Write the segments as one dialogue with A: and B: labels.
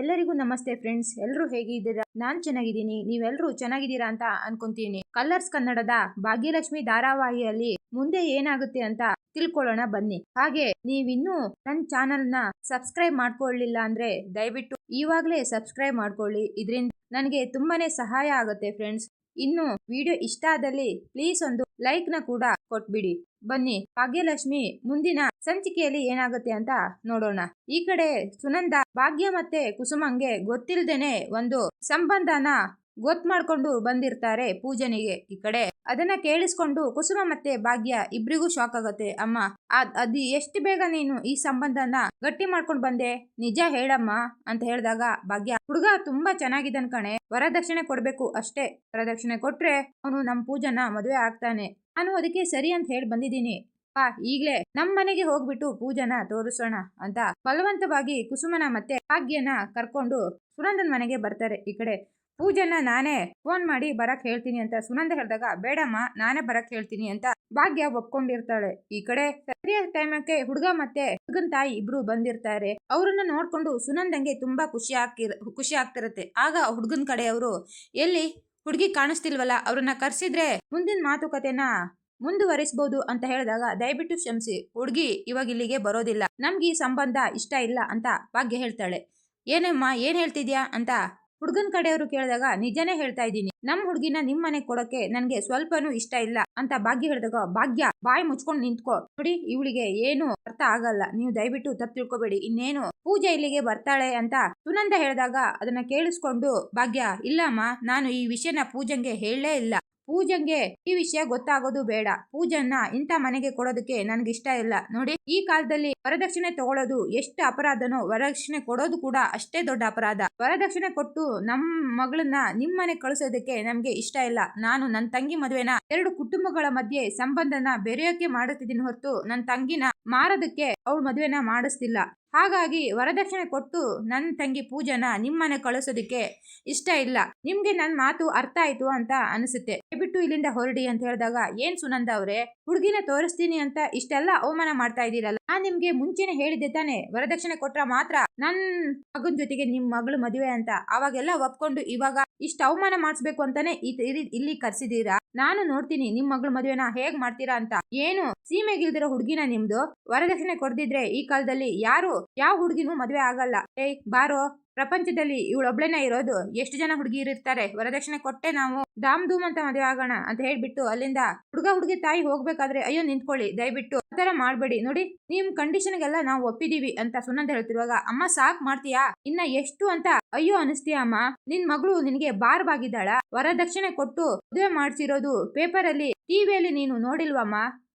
A: ಎಲ್ಲರಿಗೂ ನಮಸ್ತೆ ಫ್ರೆಂಡ್ಸ್. ಎಲ್ಲರೂ ಹೇಗಿದ್ದೀರಾ? ನಾನ್ ಚೆನ್ನಾಗಿದ್ದೀನಿ. ನೀವೆಲ್ಲರೂ ಚೆನ್ನಾಗಿದ್ದೀರಾ ಅಂತ ಅನ್ಕೊಂತೀನಿ. ಕಲರ್ಸ್ ಕನ್ನಡದ ಭಾಗ್ಯಲಕ್ಷ್ಮಿ ಧಾರಾವಾಹಿಯಲ್ಲಿ ಮುಂದೆ ಏನಾಗುತ್ತೆ ಅಂತ ತಿಳ್ಕೊಳ್ಳೋಣ ಬನ್ನಿ. ಹಾಗೆ ನೀವಿನ್ನೂ ನನ್ನ ನ ಸಬ್ಸ್ಕ್ರೈಬ್ ಮಾಡ್ಕೊಳ್ಳಿಲ್ಲ ಅಂದ್ರೆ ದಯವಿಟ್ಟು ಈವಾಗ್ಲೇ ಸಬ್ಸ್ಕ್ರೈಬ್ ಮಾಡ್ಕೊಳ್ಳಿ. ಇದರಿಂದ ನನಗೆ ತುಂಬಾನೇ ಸಹಾಯ ಆಗುತ್ತೆ ಫ್ರೆಂಡ್ಸ್. ಇನ್ನು ವಿಡಿಯೋ ಇಷ್ಟ ಆದಲ್ಲಿ ಪ್ಲೀಸ್ ಒಂದು ಲೈಕ್ನ ಕೂಡ ಕೊಟ್ಬಿಡಿ. ಬನ್ನಿ, ಭಾಗ್ಯಲಕ್ಷ್ಮಿ ಮುಂದಿನ ಸಂಚಿಕೆಯಲ್ಲಿ ಏನಾಗುತ್ತೆ ಅಂತ ನೋಡೋಣ. ಈ ಕಡೆ ಸುನಂದ, ಭಾಗ್ಯ ಮತ್ತೆ ಕುಸುಮಂಗೆ ಗೊತ್ತಿಲ್ದೇನೆ ಒಂದು ಸಂಬಂಧನ ಗೊತ್ತು ಮಾಡ್ಕೊಂಡು ಬಂದಿರ್ತಾರೆ ಪೂಜನಿಗೆ ಈ ಕಡೆ. ಅದನ್ನ ಕೇಳಿಸ್ಕೊಂಡು ಕುಸುಮ ಮತ್ತೆ ಭಾಗ್ಯ ಇಬ್ರಿಗೂ ಶಾಕ್ ಆಗತ್ತೆ. ಅಮ್ಮ, ಅದ್, ಅದು ಎಷ್ಟು ಬೇಗ ನೀನು ಈ ಸಂಬಂಧನ ಗಟ್ಟಿ ಮಾಡ್ಕೊಂಡು ಬಂದೆ? ನಿಜ ಹೇಳಮ್ಮ ಅಂತ ಹೇಳಿದಾಗ ಭಾಗ್ಯ, ಹುಡುಗ ತುಂಬಾ ಚೆನ್ನಾಗಿದ್ದನ್ ಕಣೆ. ವರದಕ್ಷಿಣೆ ಕೊಡ್ಬೇಕು ಅಷ್ಟೇ. ವರದಕ್ಷಿಣೆ ಕೊಟ್ರೆ ಅವನು ನಮ್ ಪೂಜನ ಮದುವೆ ಆಗ್ತಾನೆ. ನಾನು ಅದಕ್ಕೆ ಸರಿ ಅಂತ ಹೇಳಿ ಬಂದಿದ್ದೀನಿ. ಪಾ ಈಗ್ಲೇ ನಮ್ ಮನೆಗೆ ಹೋಗ್ಬಿಟ್ಟು ಪೂಜನ ತೋರಿಸೋಣ ಅಂತ ಬಲವಂತವಾಗಿ ಕುಸುಮನ ಮತ್ತೆ ಭಾಗ್ಯನ ಕರ್ಕೊಂಡು ಸುನಂದನ್ ಮನೆಗೆ ಬರ್ತಾರೆ ಈ ಕಡೆ. ಪೂಜನ ನಾನೇ ಫೋನ್ ಮಾಡಿ ಬರಕ್ ಹೇಳ್ತೀನಿ ಅಂತ ಸುನಂದ ಹೇಳಿದಾಗ, ಬೇಡಮ್ಮ, ನಾನೇ ಬರಕ್ ಹೇಳ್ತೀನಿ ಅಂತ ಭಾಗ್ಯ ಒಪ್ಕೊಂಡಿರ್ತಾಳೆ. ಈ ಕಡೆ ಸರಿಯಾದ ಟೈಮಕ್ಕೆ ಹುಡುಗ ಮತ್ತೆ ಹುಡುಗನ್ ತಾಯಿ ಇಬ್ರು ಬಂದಿರ್ತಾರೆ. ಅವ್ರನ್ನ ನೋಡ್ಕೊಂಡು ಸುನಂದಂಗೆ ತುಂಬಾ ಖುಷಿ ಆಗ್ತಿರ ಖುಷಿ ಆಗ್ತಿರತ್ತೆ. ಆಗ ಹುಡುಗನ್ ಕಡೆಯವರು, ಎಲ್ಲಿ? ಹುಡುಗಿ ಕಾಣಿಸ್ತಿಲ್ವಲ್ಲ, ಅವ್ರನ್ನ ಕರ್ಸಿದ್ರೆ ಮುಂದಿನ ಮಾತುಕತೆನ ಮುಂದುವರಿಸಬಹುದು ಅಂತ ಹೇಳಿದಾಗ, ದಯವಿಟ್ಟು ಕ್ಷಮಿಸಿ, ಹುಡುಗಿ ಇವಾಗ ಇಲ್ಲಿಗೆ ಬರೋದಿಲ್ಲ. ನಮ್ಗೆ ಈ ಸಂಬಂಧ ಇಷ್ಟ ಇಲ್ಲ ಅಂತ ಭಾಗ್ಯ ಹೇಳ್ತಾಳೆ. ಏನಮ್ಮ, ಏನ್ ಹೇಳ್ತಿದ್ಯಾ? ಅಂತ ಹುಡುಗನ್ ಕಡೆಯವರು ಕೇಳಿದಾಗ, ನಿಜನೇ ಹೇಳ್ತಾ ಇದ್ದೀನಿ. ನಮ್ ಹುಡುಗಿನ ನಿಮ್ ಮನೆಗೆ ಕೊಡೋಕೆ ನನ್ಗೆ ಸ್ವಲ್ಪನೂ ಇಷ್ಟ ಇಲ್ಲ ಅಂತ ಭಾಗ್ಯ ಹೇಳಿದಾಗ, ಭಾಗ್ಯ, ಬಾಯಿ ಮುಚ್ಕೊಂಡು ನಿಂತ್ಕೋ. ನೋಡಿ, ಇವಳಿಗೆ ಏನು ಅರ್ಥ ಆಗಲ್ಲ. ನೀವು ದಯವಿಟ್ಟು ತಪ್ಪು ತಿಳ್ಕೊಬೇಡಿ. ಇನ್ನೇನು ಪೂಜೆ ಇಲ್ಲಿಗೆ ಬರ್ತಾಳೆ ಅಂತ ಸುನಂದ ಹೇಳಿದಾಗ, ಅದನ್ನ ಕೇಳಿಸ್ಕೊಂಡು, ಭಾಗ್ಯ, ಇಲ್ಲಮ್ಮ, ನಾನು ಈ ವಿಷಯನ ಪೂಜಂಗೆ ಹೇಳಲೇ ಇಲ್ಲ. ಪೂಜಂಗೆ ಈ ವಿಷಯ ಗೊತ್ತಾಗೋದು ಬೇಡ. ಪೂಜನ್ನ ಇಂಥ ಮನೆಗೆ ಕೊಡೋದಕ್ಕೆ ನನ್ಗಿಷ್ಟ ಇಲ್ಲ. ನೋಡಿ, ಈ ಕಾಲದಲ್ಲಿ ವರದಕ್ಷಿಣೆ ತಗೊಳ್ಳೋದು ಎಷ್ಟು ಅಪರಾಧನೋ ವರದಕ್ಷಿಣೆ ಕೊಡೋದು ಕೂಡ ಅಷ್ಟೇ ದೊಡ್ಡ ಅಪರಾಧ. ವರದಕ್ಷಿಣೆ ಕೊಟ್ಟು ನಮ್ ಮಗಳನ್ನ ನಿಮ್ಮ ಮನೆ ಕಳಿಸೋದಕ್ಕೆ ನಮ್ಗೆ ಇಷ್ಟ ಇಲ್ಲ. ನಾನು ನನ್ನ ತಂಗಿ ಮದುವೆನ ಎರಡು ಕುಟುಂಬಗಳ ಮಧ್ಯೆ ಸಂಬಂಧನ ಬೆರೆಯೋಕೆ ಮಾಡುತ್ತಿದ್ದೀನಿ ಹೊರತು ನನ್ನ ತಂಗಿನ ಮಾರೋದಕ್ಕೆ ಅವಳು ಮದುವೆನ ಮಾಡಿಸ್ತಿಲ್ಲ. ಹಾಗಾಗಿ ವರದಕ್ಷಿಣೆ ಕೊಟ್ಟು ನನ್ನ ತಂಗಿ ಪೂಜನ ನಿಮ್ಮನೆ ಕಳಿಸೋದಕ್ಕೆ ಇಷ್ಟ ಇಲ್ಲ. ನಿಮ್ಗೆ ನನ್ನ ಮಾತು ಅರ್ಥ ಆಯ್ತು ಅಂತ ಅನಿಸುತ್ತೆ. ಬಿಟ್ಟು ಇಲ್ಲಿಂದ ಹೊರಡಿ ಅಂತ ಹೇಳಿದಾಗ ಏನ್ ಸುನಂದ ಅವರೇ? ಹುಡುಗಿನ ತೋರಿಸ್ತೀನಿ ಅಂತ ಇಷ್ಟೆಲ್ಲ ಅವಮಾನ ಮಾಡ್ತಾ ಇದ್ದೀರಲ್ಲ? ನಾ ನಿಮ್ಗೆ ಮುಂಚೆನೆ ಹೇಳಿದ್ದೆ ತಾನೆ, ವರದಕ್ಷಿಣೆ ಕೊಟ್ರ ಮಾತ್ರ ನನ್ ಮಗನ್ ಜೊತೆಗೆ ನಿಮ್ ಮಗಳು ಮದುವೆ ಅಂತ. ಅವಾಗೆಲ್ಲ ಒಪ್ಕೊಂಡು ಇವಾಗ ಇಷ್ಟ ಅವಮಾನ ಮಾಡಿಸ್ಬೇಕು ಅಂತಾನೆ ಇಲ್ಲಿ ಕರ್ಸಿದೀರಾ? ನಾನು ನೋಡ್ತೀನಿ, ನಿಮ್ ಮಗಳ ಮದುವೆನ ಹೇಗ್ ಮಾಡ್ತೀರಾ ಅಂತ. ಏನು? ಸೀಮೆಗಿಲ್ದಿರೋ ಹುಡುಗಿನ ನಿಮ್ದು? ವರದಕ್ಷಿಣೆ ಕೊಡ್ದಿದ್ರೆ ಈ ಕಾಲದಲ್ಲಿ ಯಾರು, ಯಾವ ಹುಡುಗಿನೂ ಮದುವೆ ಆಗಲ್ಲ. ಏಯ್, ಬಾರೋ. ಪ್ರಪಂಚದಲ್ಲಿ ಇವಳೊಬ್ಳೆನ ಇರೋದು ಎಷ್ಟು ಜನ ಹುಡುಗಿ ಇರ್ತಾರೆ? ವರದಕ್ಷಿಣೆ ಕೊಟ್ಟೆ ನಾವು. ದಾಮ್ ಧೂಮ್ ಅಂತ ಮದುವೆ ಆಗೋಣ ಅಂತ ಹೇಳ್ಬಿಟ್ಟು ಅಲ್ಲಿಂದ ಹುಡುಗ ಹುಡುಗಿ ತಾಯಿ ಹೋಗ್ಬೇಕಾದ್ರೆ ಅಯ್ಯೋ ನಿಂತ್ಕೊಳ್ಳಿ, ದಯವಿಟ್ಟು. ಆತರ ಮಾಡಬೇಡಿ. ನೋಡಿ, ನಿಮ್ ಕಂಡೀಷನ್ಗೆಲ್ಲ ನಾವು ಒಪ್ಪಿದೀವಿ ಅಂತ ಸುನಂದ ಹೇಳ್ತಿರುವಾಗ, ಅಮ್ಮ ಸಾಕ್ ಮಾಡ್ತೀಯಾ? ಇನ್ನ ಎಷ್ಟು ಅಂತ ಅಯ್ಯೋ ಅನಿಸ್ತೀಯ ಅಮ್ಮ. ನಿನ್ ಮಗಳು ನಿನಗೆ ಬಾರ್ವಾಗಿದ್ದಾಳ ವರದಕ್ಷಿಣೆ ಕೊಟ್ಟು ಮದುವೆ ಮಾಡ್ಸಿರೋದು ಪೇಪರ್ ಅಲ್ಲಿ ಟಿವಿಯಲ್ಲಿ ನೀನು ನೋಡಿಲ್ವಮ್ಮ?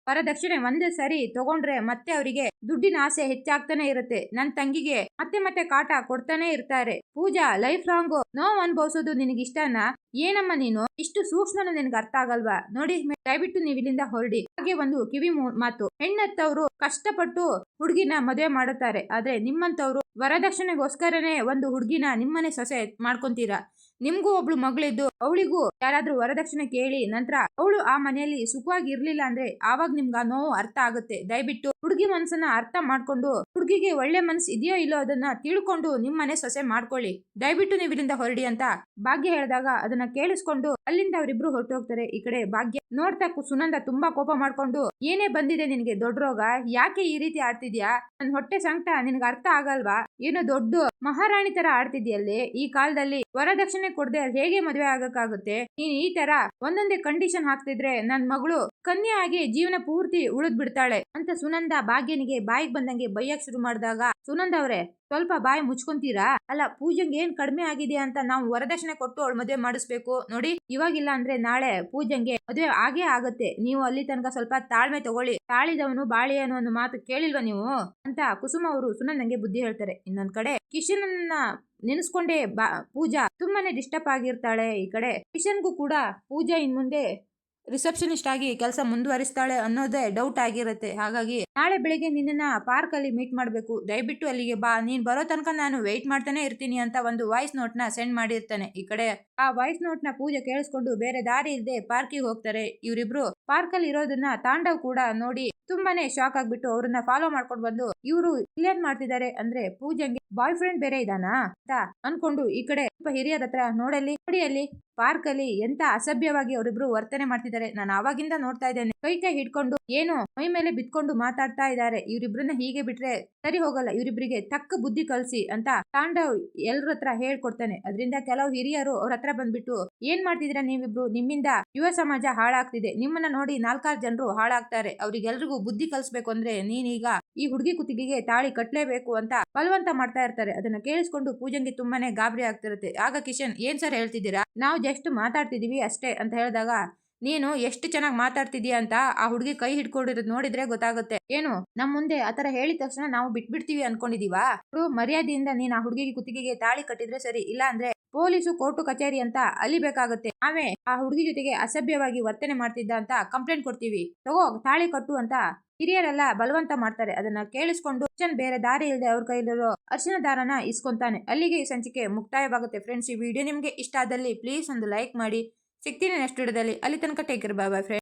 A: ವರದಕ್ಷಿಣೆ ಒಂದೇ ಸರಿ ತಗೊಂಡ್ರೆ ಮತ್ತೆ ಅವರಿಗೆ ದುಡ್ಡಿನ ಆಸೆ ಹೆಚ್ಚಾಗ್ತಾನೆ ಇರುತ್ತೆ. ನನ್ ತಂಗಿಗೆ ಮತ್ತೆ ಮತ್ತೆ ಕಾಟ ಕೊಡ್ತಾನೆ ಇರ್ತಾರೆ. ಪೂಜಾ, ಲೈಫ್ ಲಾಂಗ್ ನೋವು ನಿನಗೆ ಇಷ್ಟನಾ ಏನಮ್ಮ ನೀನು? ಇಷ್ಟು ಸೂಕ್ಷ್ಮನ ನಿನ್ಗೆ ಅರ್ಥ ಆಗಲ್ವಾ? ನೋಡಿ ದಯವಿಟ್ಟು ನೀವು ಇಲ್ಲಿಂದ ಹೊರಡಿ. ಹಾಗೆ ಒಂದು ಕಿವಿ ಮಾತು. ಹೆಣ್ಣತ್ತವರು ಕಷ್ಟಪಟ್ಟು ಹುಡುಗಿನ ಮದುವೆ ಮಾಡುತ್ತಾರೆ. ಆದ್ರೆ ನಿಮ್ಮಂತವ್ರು ವರದಕ್ಷಿಣೆಗೋಸ್ಕರನೇ ಒಂದು ಹುಡುಗಿನ ನಿಮ್ಮನೆ ಸೊಸೆ ಮಾಡ್ಕೊಂತೀರಾ? ನಿಮ್ಗೂ ಒಬ್ಳು ಮಗಳಿದ್ದು, ಅವಳಿಗೂ ಯಾರಾದ್ರೂ ವರದಕ್ಷಿಣೆ ಕೇಳಿ ನಂತರ ಅವಳು ಆ ಮನೆಯಲ್ಲಿ ಸುಖವಾಗಿ ಇರ್ಲಿಲ್ಲ ಅಂದ್ರೆ ಆವಾಗ ನಿಮ್ಗ ನೋವು ಅರ್ಥ ಆಗುತ್ತೆ. ದಯವಿಟ್ಟು ಹುಡುಗಿ ಮನಸ್ಸನ್ನ ಅರ್ಥ ಮಾಡ್ಕೊಂಡು ಹುಡುಗಿಗೆ ಒಳ್ಳೆ ಮನಸ್ಸು ಇದೆಯೋ ಇಲ್ಲೋ ಅದನ್ನ ತಿಳ್ಕೊಂಡು ನಿಮ್ ಮನೆ ಸೊಸೆ ಮಾಡ್ಕೊಳ್ಳಿ. ದಯವಿಟ್ಟು ನೀವು ಇಲ್ಲಿಂದ ಹೊರಡಿ ಅಂತ ಭಾಗ್ಯ ಹೇಳಿದಾಗ ಅದನ್ನ ಕೇಳಿಸ್ಕೊಂಡು ಅಲ್ಲಿಂದ ಅವರಿಬ್ರು ಹೊರಟೋಗ್ತಾರೆ. ಈ ಕಡೆ ಭಾಗ್ಯ ನೋಡ್ತಾ ಸುನಂದ ತುಂಬಾ ಕೋಪ ಮಾಡ್ಕೊಂಡು, ಏನೇ ಬಂದಿದೆ ನಿನಗೆ ದೊಡ್ಡ ರೋಗ? ಯಾಕೆ ಈ ರೀತಿ ಆಡ್ತಿದ್ಯಾ? ನನ್ ಹೊಟ್ಟೆ ಸಂಕಟ, ನಿನಗೆ ಅರ್ಥ ಆಗಲ್ವಾ? ಏನೋ ದೊಡ್ಡ ಮಹಾರಾಣಿ ತರ ಆಡ್ತಿದ್ಯಲ್ಲಿ? ಈ ಕಾಲದಲ್ಲಿ ವರದಕ್ಷಿಣೆ ಕೊಡದೆ ಹೇಗೆ ಮದುವೆ ಆಗಕ್ಕಾಗುತ್ತೆ? ನೀನ್ ಈ ತರ ಒಂದೊಂದೇ ಕಂಡೀಷನ್ ಹಾಕ್ತಿದ್ರೆ ನನ್ ಮಗಳು ಕನ್ಯಾ ಆಗಿ ಜೀವನ ಪೂರ್ತಿ ಉಳಿದ್ ಬಿಡ್ತಾಳೆ ಅಂತ ಸುನಂದ ಭಾಗ್ಯನಿಗೆ ಬಾಯಿಗೆ ಬಂದಂಗೆ ಬೈಯಕ್ ಶುರು ಮಾಡಿದಾಗ, ಸುನಂದ ಅವ್ರೆ, ಸ್ವಲ್ಪ ಬಾಯಿ ಮುಚ್ಕೊಂತೀರಾ? ಅಲ್ಲ, ಪೂಜಂಗೆ ಏನ್ ಕಡಿಮೆ ಆಗಿದೆ ಅಂತ ನಾವು ವರದಕ್ಷಿಣೆ ಕೊಟ್ಟು ಅವಳು ಮದುವೆ ಮಾಡಿಸ್ಬೇಕು. ನೋಡಿ, ಇವಾಗಿಲ್ಲ ಅಂದ್ರೆ ನಾಳೆ ಪೂಜಂಗೆ ಮದುವೆ ಆಗೇ ಆಗತ್ತೆ. ನೀವು ಅಲ್ಲಿ ತನಕ ಸ್ವಲ್ಪ ತಾಳ್ಮೆ ತಗೊಳ್ಳಿ. ತಾಳಿದವನು ಬಾಳಿ ಅನ್ನೋ ಒಂದು ಮಾತು ಕೇಳಿಲ್ವಾ ನೀವು? ಅಂತ ಕುಸುಮ ಅವರು ಸುನಂದಂಗೆ ಬುದ್ಧಿ ಹೇಳ್ತಾರೆ. ಇನ್ನೊಂದ್ ಕಡೆ, ಕಿಶನನ್ನ ನೆನೆಸ್ಕೊಂಡೇ ಬಾ, ಪೂಜಾ ತುಂಬಾನೇ ಡಿಸ್ಟರ್ಬ್ ಆಗಿರ್ತಾಳೆ ಈ ಕಡೆ. ಕಿಶನ್ಗೂ ಕೂಡ ಪೂಜಾ ಇನ್ ಮುಂದೆ ರಿಸೆಪ್ಷನಿಸ್ಟ್ ಆಗಿ ಕೆಲಸ ಮುಂದುವರಿಸ್ತಾಳೆ ಅನ್ನೋದೇ ಡೌಟ್ ಆಗಿರುತ್ತೆ. ಹಾಗಾಗಿ ನಾಳೆ ಬೆಳಿಗ್ಗೆ ನಿನ್ನ ಪಾರ್ಕ್ ಅಲ್ಲಿ ಮೀಟ್ ಮಾಡಬೇಕು. ದಯವಿಟ್ಟು ಅಲ್ಲಿಗೆ ಬಾ. ನೀನ್ ಬರೋ ತನಕ ನಾನು ವೆಯ್ಟ್ ಮಾಡ್ತಾನೆ ಇರ್ತೀನಿ ಅಂತ ಒಂದು ವಾಯ್ಸ್ ನೋಟ್ನ ಸೆಂಡ್ ಮಾಡಿರ್ತಾನೆ. ಈ ಕಡೆ ಆ ವಾಯ್ಸ್ ನೋಟ್ನ ಪೂಜೆ ಕೇಳಿಸ್ಕೊಂಡು ಬೇರೆ ದಾರಿ ಇಲ್ಲದೆ ಪಾರ್ಕಿಗೆ ಹೋಗ್ತಾರೆ. ಇವರಿಬ್ರು ಪಾರ್ಕ್ ಅಲ್ಲಿ ಇರೋದನ್ನ ತಾಂಡವ್ ಕೂಡ ನೋಡಿ ತುಂಬಾನೇ ಶಾಕ್ ಆಗ್ಬಿಟ್ಟು ಅವ್ರನ್ನ ಫಾಲೋ ಮಾಡ್ಕೊಂಡು ಬಂದು ಇವರು ಇಲ್ಲೇನ್ ಮಾಡ್ತಿದ್ದಾರೆ ಅಂದ್ರೆ ಪೂಜಂಗೆ ಬಾಯ್ ಫ್ರೆಂಡ್ ಬೇರೆ ಇದಾನಾ ಅಂತ ಅನ್ಕೊಂಡು ಈ ಕಡೆ ಸ್ವಲ್ಪ ಹಿರಿಯರ ಹತ್ರ ನೋಡಲ್ಲಿ ನೋಡಿ ಪಾರ್ಕ್ ಅಲ್ಲಿ ಎಂತ ಅಸಭ್ಯವಾಗಿ ಅವರಿಬ್ರು ವರ್ತನೆ ಮಾಡ್ತಿದ್ದಾರೆ. ನಾನು ಆವಾಗಿಂದ ನೋಡ್ತಾ ಇದ್ದೇನೆ. ಕೈ ಕೈ ಹಿಡ್ಕೊಂಡು ಏನೋ ಮೈ ಮೇಲೆ ಬಿತ್ಕೊಂಡು ಮಾತಾಡ್ತಾ ಇದ್ದಾರೆ. ಇವರಿಬ್ರನ್ನ ಹೀಗೆ ಬಿಟ್ರೆ ಸರಿ ಹೋಗಲ್ಲ. ಇವರಿಬ್ರಿಗೆ ತಕ್ಕ ಬುದ್ಧಿ ಕಲ್ಸಿ ಅಂತ ತಾಂಡವ್ ಎಲ್ರ ಹತ್ರ ಹೇಳ್ಕೊಡ್ತಾನೆ. ಅದರಿಂದ ಕೆಲವು ಹಿರಿಯರು ಅವ್ರ ಹತ್ರ ಬಂದ್ಬಿಟ್ಟು, ಏನ್ ಮಾಡ್ತಿದ್ರ ನೀವಿಬ್ರು? ನಿಮ್ಮಿಂದ ಯುವ ಸಮಾಜ ಹಾಳಾಗ್ತಿದೆ. ನಿಮ್ಮನ್ನ ನೋಡಿ ನಾಲ್ಕಾರು ಜನರು ಹಾಳಾಗ್ತಾರೆ. ಅವ್ರಿಗೆಲ್ರಿಗೂ ಬುದ್ಧಿ ಕಲಿಸ್ಬೇಕು ಅಂದ್ರೆ ನೀನೀಗ ಈ ಹುಡುಗಿ ಕುತ್ತಿಗೆಗೆ ತಾಳಿ ಕಟ್ಟಲೇಬೇಕು ಅಂತ ಬಲವಂತ ಮಾಡ್ತಾ ಇರ್ತಾರೆ. ಅದನ್ನ ಕೇಳಿಸ್ಕೊಂಡು ಪೂಜಂಗೆ ತುಂಬಾನೇ ಗಾಬರಿ ಆಗ್ತಿರುತ್ತೆ. ಆಗ ಕಿಶನ್, ಏನ್ ಸರ್ ಹೇಳ್ತಿದ್ದೀರಾ? ನಾವು ಜಸ್ಟ್ ಮಾತಾಡ್ತಿದೀವಿ ಅಷ್ಟೇ ಅಂತ ಹೇಳಿದಾಗ, ನೀನು ಎಷ್ಟು ಚೆನ್ನಾಗಿ ಮಾತಾಡ್ತಿದ್ಯಾ ಅಂತ ಆ ಹುಡುಗಿ ಕೈ ಹಿಡ್ಕೊಂಡಿರೋದು ನೋಡಿದ್ರೆ ಗೊತ್ತಾಗುತ್ತೆ. ಏನು, ನಮ್ ಮುಂದೆ ಆತರ ಹೇಳಿದ ತಕ್ಷಣ ನಾವು ಬಿಟ್ಬಿಡ್ತೀವಿ ಅನ್ಕೊಂಡಿದೀವಾ? ಮರ್ಯಾದೆಯಿಂದ ನೀನ್ ಆ ಹುಡುಗಿಗೆ ಕುತ್ತಿಗೆಗೆ ತಾಳಿ ಕಟ್ಟಿದ್ರೆ ಸರಿ ಇಲ್ಲ ಅಂದ್ರೆ ಪೊಲೀಸು, ಕೋರ್ಟು, ಕಚೇರಿ ಅಂತ ಅಲಿಬೇಕಾಗುತ್ತೆ. ನಾವೇ ಆ ಹುಡುಗಿ ಜೊತೆಗೆ ಅಸಭ್ಯವಾಗಿ ವರ್ತನೆ ಮಾಡ್ತಿದ್ದ ಅಂತ ಕಂಪ್ಲೇಂಟ್ ಕೊಡ್ತೀವಿ. ತಗೋ, ತಾಳಿ ಕಟ್ಟು ಅಂತ ಹಿರಿಯರೆಲ್ಲ ಬಲವಂತ ಮಾಡ್ತಾರೆ. ಅದನ್ನ ಕೇಳಿಸ್ಕೊಂಡು ಬೇರೆ ದಾರಿ ಇಲ್ಲದೆ ಅವ್ರ ಕೈಲಿರೋ ಅರ್ಶಿನ ದಾರನ ಇಸ್ಕೊಂತಾನೆ. ಅಲ್ಲಿಗೆ ಈ ಸಂಚಿಕೆ ಮುಕ್ತಾಯವಾಗುತ್ತೆ ಫ್ರೆಂಡ್ಸ್ ಈ ವಿಡಿಯೋ ನಿಮ್ಗೆ ಇಷ್ಟ ಆದಲ್ಲಿ ಪ್ಲೀಸ್ ಒಂದು ಲೈಕ್ ಮಾಡಿ. ಸಿಗ್ತೀನಿ ನೆಕ್ಸ್ಟ್ ವಿಡಿಯೋದಲ್ಲಿ ಅಲ್ಲಿ ತನಕ ಟೇಕ್ ಬಾಯ್ ಬಾಯ್ ಫ್ರೆಂಡ್